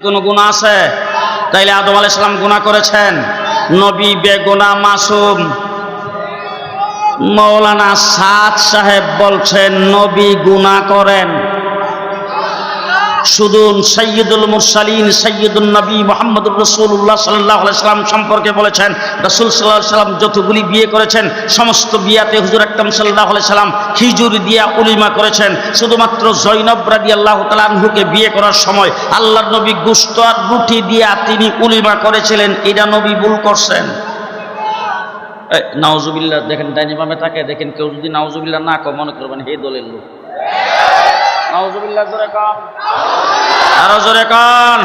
কোনো গুণা আছে? তাইলে আদম আলাইসালাম গুণা করেছেন। নবী বেগুনা মাসুম। মৌলানা সাদ সাহেব বলছেন, নবী গুণা করেন। শুধু সৈয়দুল মুরসালিন সৈয়দুল নবী মোহাম্মদুর রসুল্লাহ সাল্লাহ সাল্লাম সম্পর্কে বলেছেন রসুল সাল্লাহ সাল্লাম যতগুলি বিয়ে করেছেন সমস্ত বিয়াতে হুজুর আকরম সাল্লাহ সাল্লাম হিজুর দিয়া উলিমা করেছেন। শুধুমাত্র জৈনব রাদি আল্লাহ তালাহুকে বিয়ে করার সময় আল্লাহ নবী গুস্ত আর রুটি দিয়া তিনি উলিমা করেছিলেন এটা নবী ভুল করছেন। এই, নাউজুবিল্লাহ দেখেন ডাইনি বামে থাকে দেখেন কেউ যদি নাউজুবিল্লাহ না কম মনে করবেন হে দলের লোক। নাউজুবিল্লাহ জোরে কম আরও জোরে কান।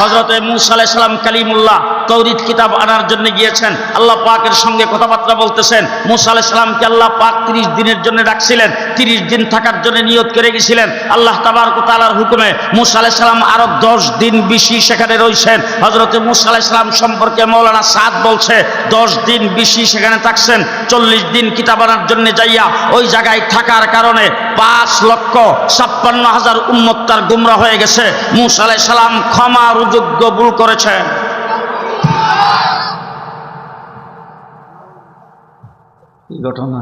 হজরত মুসা আলাইহিস সালাম কালিমুল্লাহ। তৌরিদ কিতাব আনার জন্য গিয়েছেন। আল্লাহ পাকের সঙ্গে কথাবার্তা বলতেছেন। মুসা আলাইহিস সালামকে আল্লাহ পাক তিরিশ দিনের জন্য ডাকছিলেন। তিরিশ দিন থাকার জন্য নিয়ত করে গেছিলেন। আল্লাহ তাবার তালার হুকুমে মুসা আলাইহিস সালাম আরও দশ দিন বেশি সেখানে রয়েছেন হজরত মুসা সালাম সম্পর্কে মৌলানা সাদ বলছে, দশ দিন বেশি সেখানে থাকছেন। চল্লিশ দিন কিতাব আনার জন্য যাইয়া ওই জায়গায় থাকার কারণে পাঁচ লক্ষ ছাপ্পান্ন হাজার উম্মত তার গুমরা হয়ে গেছে। মুসা সালাম ক্ষমার যোগ্য ভুল করেছেন কি ঘটনা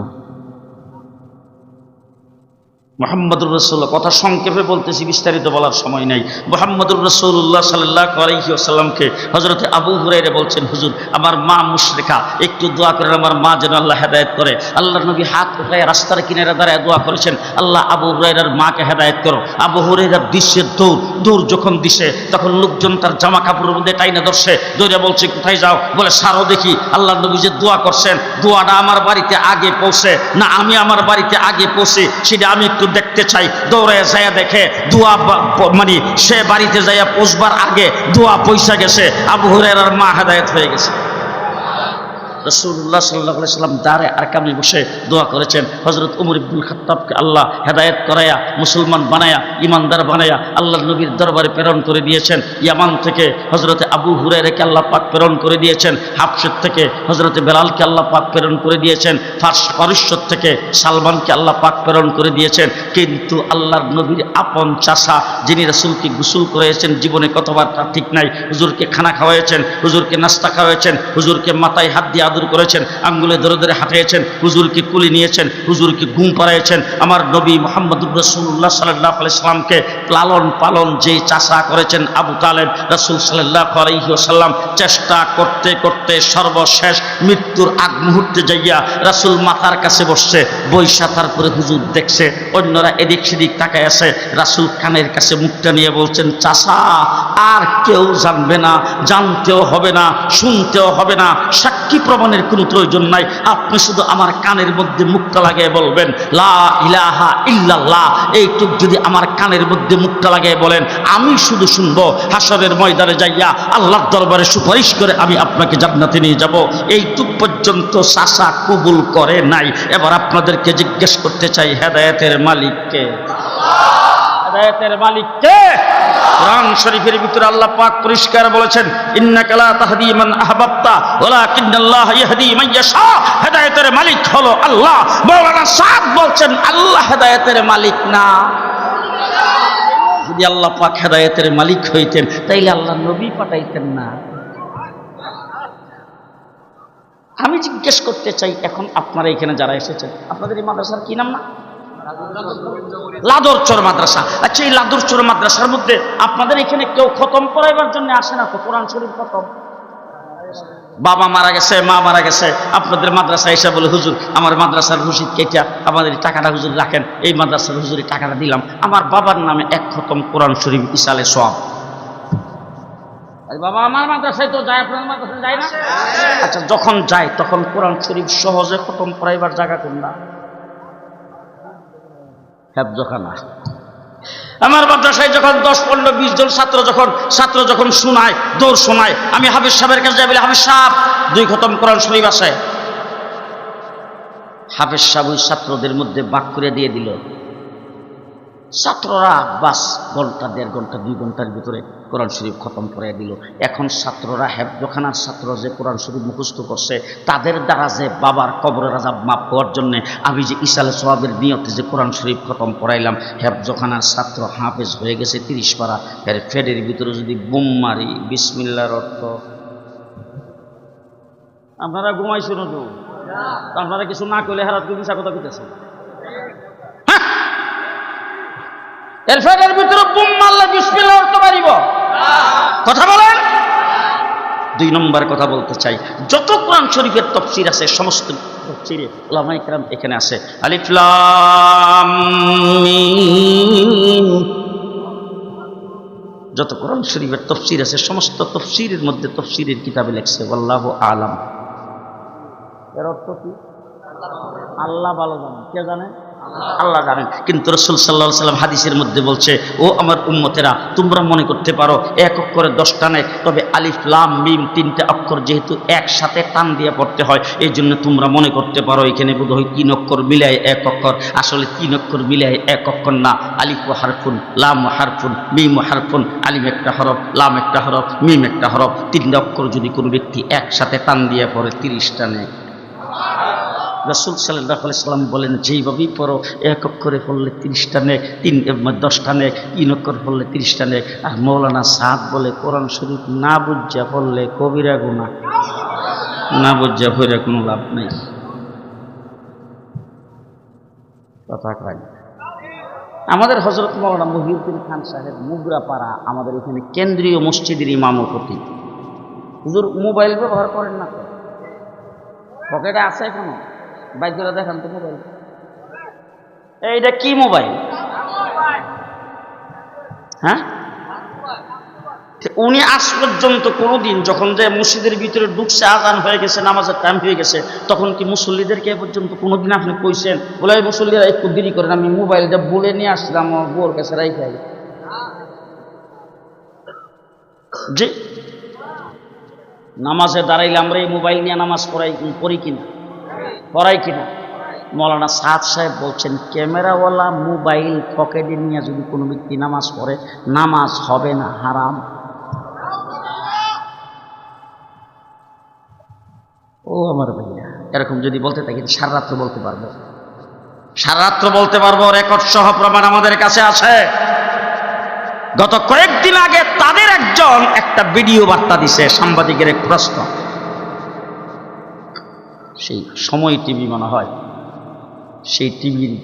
মোহাম্মদুর রসুল্লাহ কথা সংক্ষেপে বলতেছি, বিস্তারিত বলার সময় নাই। মোহাম্মদুর রসুল্লাহ সাল্লাহ আলহিউসাল্লামকে হজরতে আবু হুরাইরে বলছেন, হুজুর, আমার মা মুশরেখা একটু দোয়া করেন, আমার মা যেন আল্লাহ হেদায়ত করে। আল্লাহ নবী হাত উঠায় রাস্তার কিনারে দাঁড়ায় দোয়া করেছেন, আল্লাহ আবু হুরাইরার মাকে হেদায়ত করো। আবু হুরাইরার দৃশ্যের দৌড় দৌড় যখন দিছে তখন লোকজন তার জামা কাপড়ের মধ্যে টাইনে ধরছে, দৌড়ে বলছে, কোথায় যাও? বলে সারও দেখি। আল্লাহ নবী যে দোয়া করছেন, দোয়াটা আমার বাড়িতে আগে পৌঁছে, না আমি আমার বাড়িতে আগে পৌঁছে, সেটা আমি একটু দেখতে চাই দৌড়ে যায় দেখে দুয়া মানে সে বাড়িতে যাইয়া পৌঁছবার আগে দুয়া পয়সা গেছে। আবু হুরের মা হেদায়ত হয়ে গেছে। রসুল্লাহ সাল্লাহ সাল্লাম দাঁড়ে আর কামে বসে দোয়া করেছেন হজরত উমর ইবুল খত্তাবকে আল্লাহ হেদায়েত করাইয়া মুসলমান বানায়া ইমানদার বানায়া আল্লাহ নবীর দরবারে প্রেরণ করে দিয়েছেন। ইয়ামান থেকে হজরতে আবু হুরাইরাকে আল্লাহ পাক প্রেরণ করে দিয়েছেন। হাফসের থেকে হজরতে বেলালকে আল্লাহ পাক প্রেরণ করে দিয়েছেন। ফার্স পারস্যর থেকে সালমানকে আল্লাহ পাক প্রেরণ করে দিয়েছেন। কিন্তু আল্লাহর নবীর আপন চাষা, যিনি রসুলকে গুসুল করেছেন জীবনে কথাবার্তা ঠিক নাই। হুজুরকে খানা খাওয়াইছেন হুজুরকে নাস্তা খাওয়াইছেন হুজুরকে মাথায় হাত দিয়ে আদর করেছেন, আঙ্গুলে ধরে ধরে হাঁটিয়েছেন, হুজুরকে কুলি নিয়েছেন, হুজুরকে ঘুম পাড়াইছেন আমার নবী মোহাম্মদুর রসুল্লাহ সাল্লাহ সাল্লামকে লালন পালন যে চাষা করেছেন আবু তালেব রসুল সাল্লাহ আলহিসাল্লাম চেষ্টা করতে করতে সর্বশেষ মৃত্যুর আগ মুহূর্তে যাইয়া রাসুল মাথার কাছে বসছে বৈশা তারপরে হুজুর দেখছে, অন্যরা এদিক সেদিক তাকায় আছে। রাসুল খানের কাছে মুখটা নিয়ে বলছেন, চাষা, আর কেউ জানবে না, জানতেও হবে না, শুনতেও হবে না, সাক্ষী প্রমাণের কোনো প্রয়োজন নাই। আপনি শুধু আমার কানের মধ্যে মুখটা লাগিয়ে বলবেন, লা ইলাহা ইল্লাল্লাহ। এইটুক যদি আমার কানের মধ্যে মুখটা লাগিয়ে বলেন, আমি শুধু শুনব হাসরের ময়দানে যাইয়া আল্লাহর দরবারে সুপারিশ করে আমি আপনাকে জান্নাতে নিয়ে যাব। এইটুক পর্যন্ত সাসা কবুল করে নাই। এবার আপনাদেরকে জিজ্ঞেস করতে চাই হেদায়েতের মালিককে। হেদায়েতের মালিককে কোরআন শরীফের ভিতরে আল্লাহ পাক পরিষ্কার বলেছেন, ইন্নাকা লা তাহদি মান আহবাবতা, ওয়ালাকিন্নাল্লাহ ইয়াহদি মান ইয়াশা। হেদায়েতের মালিক হলো আল্লাহ। মাওলানা সাদ বলছেন, আল্লাহ হেদায়েতের মালিক না। যদি আল্লাহ পাক হেদায়েতের মালিক হইতেন, তাইলে আল্লাহ নবী পাঠাইতেন না। আমি জিজ্ঞেস করতে চাই, এখন আপনারা এখানে যারা এসেছেন, আপনাদের এই মাদ্রাসার কি নাম না? লাদরচর মাদ্রাসা। আচ্ছা এই লাদরচর মাদ্রাসার মধ্যে আপনাদের এখানে কেউ খতম পড়াইবার জন্য আসে না তো? কোরআন শরীফ খতম? বাবা মারা গেছে মা মারা গেছে আপনাদের মাদ্রাসা এসে বলে হুজুর আমার মাদ্রাসার রসিদ কেটে আমাদের টাকাটা হুজুর রাখেন। এই মাদ্রাসার হুজুর টাকাটা দিলাম। আমার বাবার নামে এক খতম কোরআন শরীফ ইসালে সব। বাবা আমার মাদ্রাসায় তো যায় আপনার মাদ্রাসায় যায় না? আচ্ছা যখন যায় তখন কোরআন শরীফ সহজে খতম করাইবার জায়গা কোনটা? হেফজখানা আমার মাদ্রাসায় যখন দশ, পনেরো, বিশ জন ছাত্র যখন ছাত্র যখন শোনায়, দৌড় শোনায়, আমি হাবিজ সাহেবের কাছে যাই বলি হাবিজ সাহেব, দুই খতম কোরআন শরীফ বাসায় হাফেজ সাহেব ওই ছাত্রদের মধ্যে বাক করে দিয়ে দিল। ছাত্ররা বাস ঘণ্টা, দেড় ঘণ্টা, দুই ঘণ্টার ভিতরে কোরআন শরীফ খতম করে দিল। এখন ছাত্ররা হেফজখানার ছাত্র যে কোরআন শরীফ মুখস্থ করছে, তাদের দ্বারা যে বাবার কবরের রাজাব মাপ হওয়ার জন্য আমি যে ইসালে সোহাবের নিয়তে যে কোরআন শরীফ খতম করাইলাম হেফজখানার ছাত্র হাফেজ হয়ে গেছে তিরিশ পারা এর ফেডের ভিতরে যদি বুম মারি, বিসমিল্লার অর্থ। আপনারা ঘুমাইছেন আপনারা কিছু না করলে হারাত মিশা কথা কইতেছেন? এর ফেডের ভিতরে বুম মারলে বিসমিল্লা অর্থ পারিব কথা বলেন? দুই নম্বর কথা বলতে চাই। যত কোরআন শরীফের তফসির আছে, সমস্ত তফসিরে ওলামা ইকরাম এখানে আছে। আলিফ লাম মিম। যত কোরআন শরীফের তফসির আছে, সমস্ত তফসিরের মধ্যে তফসিরের কিতাবে লেখছে আল্লাহ আলাম। এর অর্থ কি? আল্লাহ ভালো জানেন কে জানে? আল্লাহ জানেন কিন্তু রসুল সাল্লাহ সাল্লাম হাদিসের মধ্যে বলছে, ও আমার উম্মতেরা, তোমরা মনে করতে পারো, এক অক্ষরে দশটা নেই, তবে আলিফ, লাম, মিম তিনটে অক্ষর যেহেতু একসাথে টান দিয়ে পড়তে হয় এই জন্য তোমরা মনে করতে পারো, এখানে বোধ হয় তিন অক্ষর মিলাই এক অক্ষর। আসলে তিন অক্ষর মিলাই এক অক্ষর না, আলিফ ও হারফুন, লাম ও হারফুন, মিম ও হারফুন, আলিম একটা হরফ, লাম একটা হরফ, মিম একটা হরফ, তিনটা অক্ষর যদি কোনো ব্যক্তি একসাথে টান দিয়ে পড়ে, তিরিশটা নেয় রসুল সাল্লাহ সাল্লাম বলেন, যেইভাবেই পড়ো, এক অক্ষরে পড়লে তিরিশটা নেক, তিন দশটা নেক, তিন অক্ষর পড়লে তিরিশটা নেক। আর মৌলানা সাদ বলে, কোরআন শরীফ না বুঝা পড়লে কবিরা গুণা না বুঝা পড়ে কোনো লাভ নেই। কথা আমাদের হজরত মৌলানা মহিউদ্দিন খান সাহেব মুগরাপাড়া, আমাদের এখানে কেন্দ্রীয় মসজিদের ইমামপতি হুজুর, মোবাইল ব্যবহার করেন না পকেটে আছে এখনও? বাইক করে দেখান তো মোবাইল। এইটা কি মোবাইল? হ্যাঁ? উনি আজ পর্যন্ত কোনোদিন যখন যে মসজিদের ভিতরে ঢুকছে, আজান হয়ে গেছে, নামাজের টাইম হয়ে গেছে, তখন কি মুসল্লিদেরকে এ পর্যন্ত কোনোদিন আপনি কইছেন, বলে "এই মুসল্লিরা একটু দেরি করেন, আমি মোবাইলটা বলে নিয়ে আসছিলাম আমার বোর কাছে রাইখে আগে জি? নামাজে দাঁড়াইলে আমরা এই মোবাইল নিয়ে নামাজ পড়াই পড়ি কিনা? পড়াই কিনা? মৌলানা সাদ সাহেব বলছেন, ক্যামেরাওয়ালা মোবাইল পকেটে নিয়ে যদি কোনো ব্যক্তি নামাজ পড়ে, নামাজ হবে না, হারাম। ও আমার ভাইয়া, এরকম যদি বলতে থাকি সারা রাত্র বলতে পারব। সারা রাত্র বলতে পারব রেকর্ড সহ প্রমাণ আমাদের কাছে আছে। গত কয়েকদিন আগে তাদের একজন একটা ভিডিও বার্তা দিছে, সাংবাদিকের এক প্রশ্ন। সেই সময় টিভি মনে হয়। সেই টিভির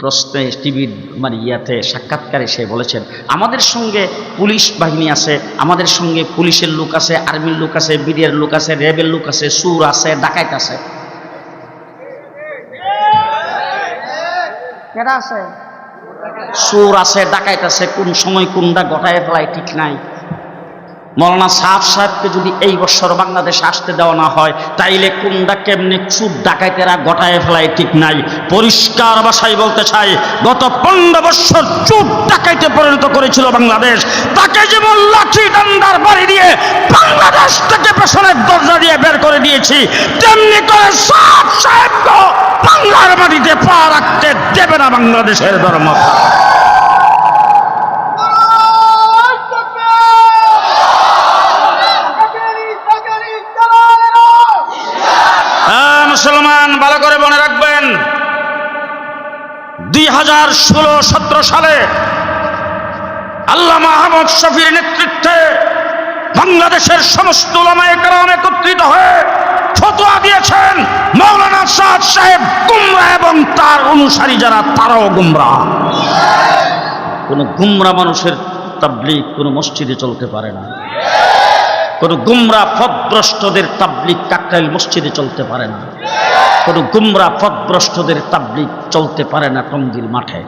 প্রশ্নে টিভির মানে ইয়াতে সাক্ষাৎকারে সে বলেছেন আমাদের সঙ্গে পুলিশ বাহিনী আছে আমাদের সঙ্গে পুলিশের লোক আছে আর্মির লোক আছে বিডিআর লোক আছে র্যাবের লোক আছে সুর আছে ডাকাইত আছে। কেডা আছে? সুর আছে ডাকাইত আছে কোন সময় কোনটা গটায় ফেলায় ঠিক নাই। মৌলানা সাহ সাহেবকে যদি এই বছর বাংলাদেশে আসতে দেওয়া না হয়, তাইলে কোনটা কেমনে চুপ ডাকাইতেরা গটায় ফেলায় ঠিক নাই। পরিষ্কার ভাষায় বলতে চাই, গত পনেরো বছর চুপ ডাকাইতে পরিণত করেছিল বাংলাদেশ। তাকে যেমন লাঠি ডান্ডার বাড়ি দিয়ে বাংলাদেশ থেকে পেছনের দরজা দিয়ে বের করে দিয়েছি, তেমনি করে সাহ সাহেব বাংলার মাটিতে পা রাখতে দেবে না বাংলাদেশের ধর্ম। হাজার ষোলো, সতেরো সালে আল্লাহ মাহমদ শফির নেতৃত্বে বাংলাদেশের সমস্ত ওলামায়ে একত্রিত হয়ে ফতোয়া দিয়েছেন মৌলানা সাদ সাহেব গুমরা এবং তার অনুসারী যারা, তারাও গুমরা। কোন গুমরা মানুষের তাবলিগ কোনো মসজিদে চলতে পারে না। কোন গুমরা পথভ্রষ্টদের তাবলিগ কাকরাইল মসজিদে চলতে পারে না। কোন গুমরা পথভ্রষ্টদের তাবলিগ চলতে পারে না টঙ্গির মাঠে।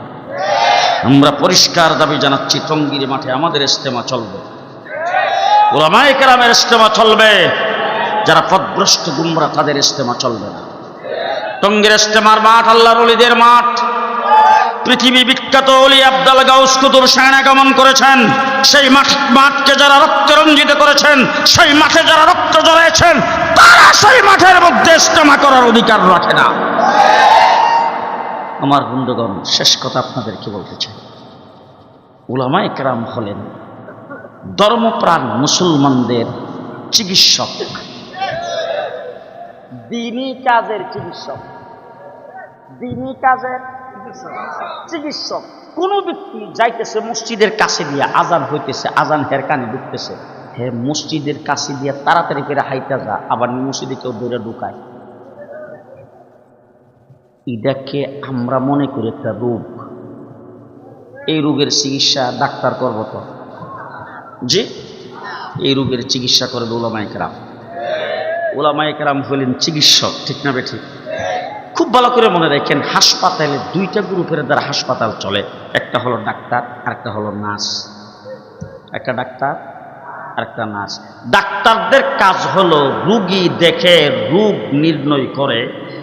আমরা পরিষ্কার দাবি জানাচ্ছি, টঙ্গির মাঠে আমাদের ইস্তেমা চলবে। ওলামায়ে কেরামের ইস্তেমা চলবে। যারা পথভ্রষ্ট গুমরা, তাদের ইস্তেমা চলবে না। টঙ্গির ইস্তেমার মাঠ, আল্লাহর অলিদের মাঠ। পৃথিবী বিখ্যাত অলি আবদাল গাউস কুতুব সেন আগমন করেছেন। সেই মাঠ, মাঠকে যারা রক্ত রঞ্জিত করেছেন, সেই মাঠে যারা রক্ত জড়াইছেন তারা সেই মাঠের মধ্যে ইস্তেমা করার অধিকার রাখে না। আমার বন্ধুগণ, শেষ কথা আপনাদেরকে বলতে চাই। উলামা একরাম হলেন ধর্মপ্রাণ মুসলমানদের চিকিৎসক। দিনী কাজের চিকিৎসক। দিনী কাজের চিকিৎসক কোন ব্যক্তি যাইতেছে মসজিদের কাছে দিয়ে আজান হইতেছে, আজান হের কানে ঢুকতেছে, হে মসজিদের কাছে দিয়ে তাড়াতাড়ি করে হাইটা যা, আবার মসজিদে কেউ দৌড়ে ঢুকায়। এটাকে আমরা মনে করি একটা রোগ। এই রোগের চিকিৎসা ডাক্তার করব তো। জি? এই রোগের চিকিৎসা করবে ওলামাইকরাম ওলামাইকরাম হলেন চিকিৎসক, ঠিক না বেঠিক খুব ভালো করে মনে রাখেন, হাসপাতালে দুইটা গ্রুপের দ্বারা হাসপাতাল চলে। একটা হলো ডাক্তার আর একটা হলো নার্স। একটা ডাক্তার আর একটা নার্স। ডাক্তারদের কাজ হলো রুগী দেখে রোগ নির্ণয় করে,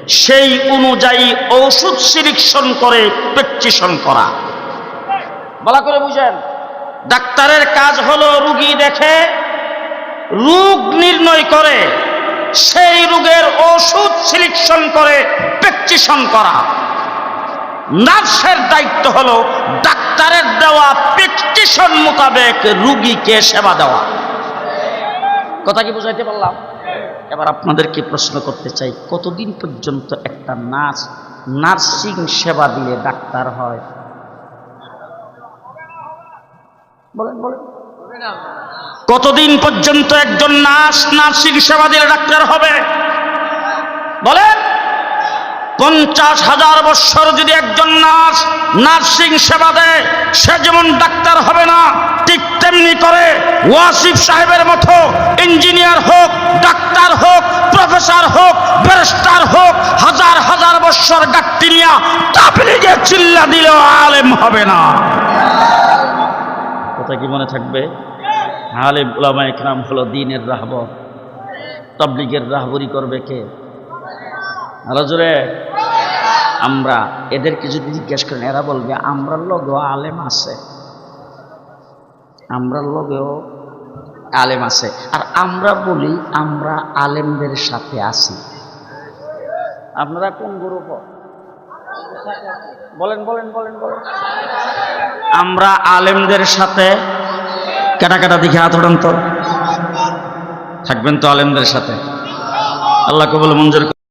সেই অনুযায়ী ঔষধ সিলেকশন করে প্রেসক্রিপশন করা। বলা করে বুঝেন। ডাক্তারের কাজ হলো রুগী দেখে রোগ নির্ণয় করে সেই রোগের ওষুধ সিলেকশন করে প্রেসক্রিপশন করা। নার্সের দায়িত্ব হলো ডাক্তারের দেওয়া প্রেসক্রিপশন মোতাবেক রুগীকে সেবা দেওয়া। কথা কি বুঝাইতে পারলাম? এবার আপনাদেরকে প্রশ্ন করতে চাই, কতদিন পর্যন্ত একটা নার্স নার্সিং সেবা দিলে ডাক্তার হয়? বলেন বলেন। কতদিন পর্যন্ত একজন নার্স নার্সিং সেবা দিলে ডাক্তার হবে? বলেন, পঞ্চাশ হাজার বৎসর যদি একজন নার্স নার্সিং সেবা দেয়, সে যেমন ডাক্তার হবে না, ঠিক তেমনি করে ওয়াসিফ সাহেবের মতো ইঞ্জিনিয়ার হোক, ডাক্তার হোক, প্রফেসর হোক, ব্যারিস্টার হোক, হাজার হাজার বৎসর ডাক্তি নিয়া তাবলিগে চিল্লা দিলেও আলেম হবে না। কথা কি মনে থাকবে? আলেম উলামা ইকরাম হলো দিনের রাহব। তবলিগের রাহবরি করবে কে? আরও জোরে। আমরা এদেরকে যদি জিজ্ঞেস করেন, এরা বলবে, আমরা লগেও আলেম আছে। আমরা লগেও আলেম আছে। আর আমরা বলি, আমরা আলেমদের সাথে আছি। আপনারা কোন গ্রুপ? বলেন বলেন বলেন বলেন। আমরা আলেমদের সাথে কেটা কেটা দিকে হাত থাকবেন তো আলেমদের সাথে। আল্লাহ কবল মঞ্জুর